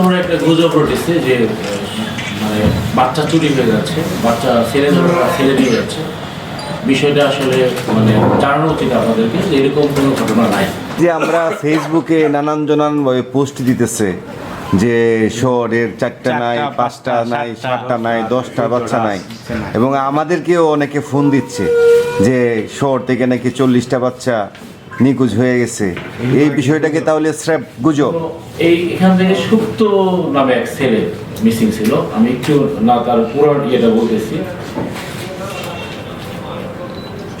আমার একটা গুজব রটেছে যে মানে বাচ্চা চুরি হয়ে যাচ্ছে বাচ্চা ছেলে ছেলে নিয়ে যাচ্ছে। বিষয়টা আসলে মানে জানানো উচিত আমাদেরকে যে এরকম কোনো ঘটনা নাই। যে আমরা ফেসবুকে নানান জনান পোস্ট দিতেছে যে শহরের চারটা নাই পাঁচটা নাই সাতটা, নাই দশটা বাচ্চা নাই। বাচ্চা নাই। এবং আমাদেরকেও অনেকে ফোন দিচ্ছে যে শহর থেকে নাকি চল্লিশটা বাচ্চা নিখোঁজ হয়ে গেছে। এই বিষয়টাকে তাহলে স্রেফ গুজব। তো এই এখান থেকে সুপ্ত নামে এক ছেলে মিসিং ছিল। আমি একটু না, তার পুরো ইয়েটা বলতেছি।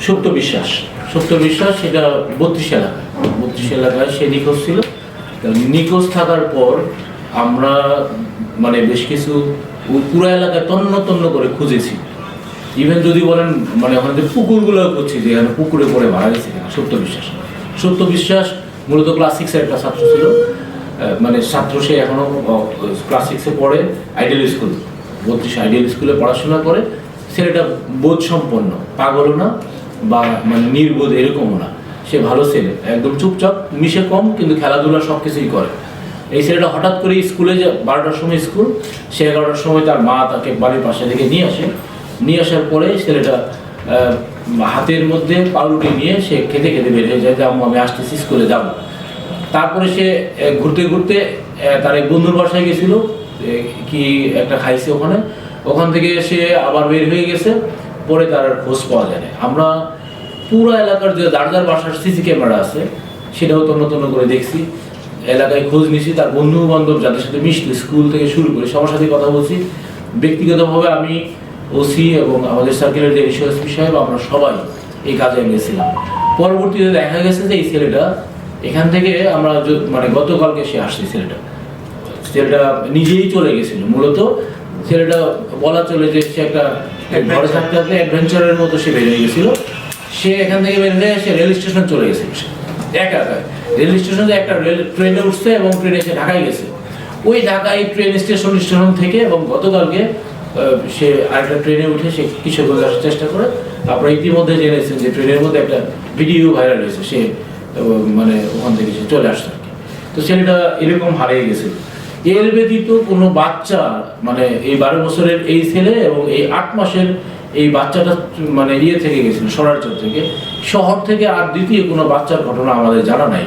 সুপ্ত বিশ্বাস। সুপ্ত বিশ্বাস, সেটা বত্রিশ এলাকায়। বত্রিশ এলাকায় সে নিখোঁজ ছিল। নিখোঁজ থাকার পর আমরা মানে বেশ কিছু পুরো এলাকায় তন্ন তন্ন করে খুঁজেছি। ইভেন যদি বলেন মানে ওখানে পুকুরগুলো করছি যে পুকুরে পড়ে মারা গেছে সত্য বিশ্বাস। সত্য বিশ্বাস মূলত ক্লাস সিক্সের একটা ছাত্র ছিল। মানে ছাত্র সে এখনও ক্লাস সিক্সে পড়ে আইডিয়াল স্কুল বত্রিশ আইডিয়াল স্কুলে পড়াশোনা করে। ছেলেটা বোধ সম্পন্ন, পাগলও না, বা মানে নির্বোধ এরকমও না। সে ভালো ছেলে, একদম চুপচাপ, মিশে কম, কিন্তু খেলাধুলা সব কিছুই করে। এই ছেলেটা হঠাৎ করে স্কুলে যে, বারোটার সময় স্কুল, সে এগারোটার সময় তার মা তাকে বাড়ির পাশে থেকে নিয়ে আসে। নিয়ে আসার পরে ছেলেটা হাতের মধ্যে পাউরুটি নিয়ে সে খেতে খেতে বের হয়ে যায় যে আমি আসতেছি, স্কুলে যাব। তারপরে সে ঘুরতে ঘুরতে তার এক বন্ধুর বাসায় গেছিল কি একটা খাইছে ওখানে। ওখান থেকে সে আবার বের হয়ে গেছে, পরে তার খোঁজ পাওয়া যায় না। আমরা পুরো এলাকার যে যার বাসার সিসি ক্যামেরা আছে, সেটাও তন্ন তন্ন করে দেখছি। এলাকায় খোঁজ নিছি, তার বন্ধু বান্ধব যাদের সাথে মিশতে স্কুল থেকে শুরু করে সবার সাথে কথা বলছি। ব্যক্তিগতভাবে আমি ওসি এবং আমাদের সার্কেলের যে এসপি সাহেব আমরা সবাই এই কাজে গেছিলাম পরবর্তীতে দেখা গেছে যে এই ছেলেটা এখান থেকে আমরা মানে গতকালকে সে আসছে ছেলেটা। ছেলেটা নিজেই চলে গেছিল। মূলত ছেলেটা বলা চলে যে সে একটা ঘরে থাকতে থাকতে অ্যাডভেঞ্চারের মতো সে বেরিয়ে গেছিল। সে এখান থেকে বের হয়ে সে রেল স্টেশন চলে গেছে। একা একা। রেল স্টেশনে একটা রেল ট্রেনে উঠছে এবং ট্রেনে সে ঢাকায় গেছে। ওই ঢাকায় ট্রেন স্টেশন স্টেশন থেকে এবং গতকালকে সে আরেকটা ট্রেনে উঠে সে কিশোরগঞ্জ আসার চেষ্টা করে। আপনারা ইতিমধ্যে জেনেছেন যে ট্রেনের মধ্যে একটা ভিডিও ভাইরাল হয়েছে, সে মানে ওখান থেকে সে চলে আসছে তো ছেলেটা এরকম হারিয়ে গেছে। এর ব্যতীত কোনো বাচ্চা মানে এই বারো বছরের এই ছেলে এবং এই আট মাসের এই বাচ্চাটা মানে ইয়ে থেকে গেছিল সরারচর থেকে, শহর থেকে আর দ্বিতীয় কোনো বাচ্চার ঘটনা আমাদের জানা নাই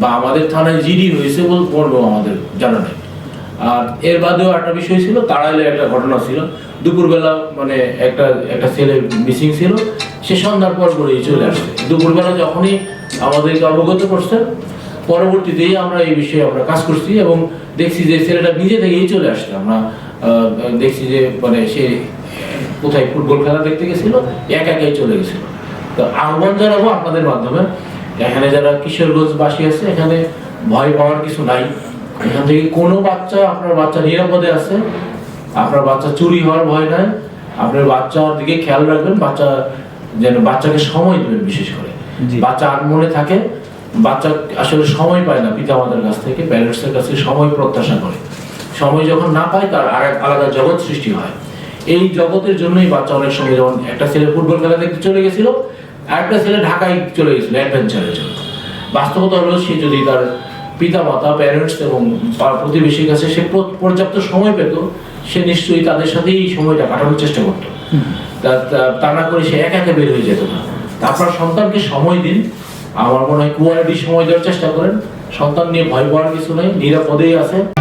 বা আমাদের থানায় জিডি হয়েছে বল বলব আমাদের জানা নাই। আর এর বাদেও একটা বিষয় ছিল তাড়াইলে একটা ঘটনা ছিল। দুপুরবেলা মানে একটা একটা ছেলে মিসিং ছিল, সে সন্ধ্যার পর পরেই চলে আসছে দুপুরবেলা যখনই আমাদেরকে অবগত করছে, পরবর্তীতেই আমরা এই বিষয়ে আমরা কাজ করছি এবং দেখছি যে ছেলেটা নিজে থেকেই চলে আসছে। আমরা দেখছি যে মানে সে কোথায় ফুটবল খেলা দেখতে গেছিল, একা একাই চলে গেছিল। তো আহ্বান জানাব আপনাদের মাধ্যমে, এখানে যারা কিশোরগঞ্জবাসী আছে, এখানে ভয় পাওয়ার কিছু নাই। এখান থেকে কোনো বাচ্চা আপনার বাচ্চা নিরাপদে আছে আপনার বাচ্চা চুরি হওয়ার ভয় নাই আপনার বাচ্চার দিকে খেয়াল রাখবেন বাচ্চা যেন বাচ্চাকে সময় দেবেন বিশেষ করে। বাচ্চা আনমনে থাকে বাচ্চা আসলে সময় পায় না পিতা মাতার কাছ থেকে প্যারেন্টসের কাছ থেকে সময় প্রত্যাশা করে। সময় যখন না পায় তার আর এক আলাদা জগৎ সৃষ্টি হয়। এই জগতের জন্যই বাচ্চা অনেক সময় যেমন একটা ছেলে ফুটবল খেলা দেখতে চলে গেছিল আর একটা ছেলে ঢাকায় চলে গেছিল অ্যাডভেঞ্চারের জন্য। বাস্তবতা হলো সে যদি তার পিতা মাতা প্যারেন্টস এবং প্রতিবেশীর কাছে সে পর্যাপ্ত সময় পেত সে নিশ্চয়ই তাদের সাথেই এই সময়টা কাটানোর চেষ্টা করতো। তা- না করে সে একা একা বের হয়ে যেত না। আপনার সন্তানকে সময় দিন। আমার মনে হয় কোয়ালিটি সময় দেওয়ার চেষ্টা করেন। সন্তান নিয়ে ভয় পাওয়ার কিছু নেই নিরাপদেই আছে।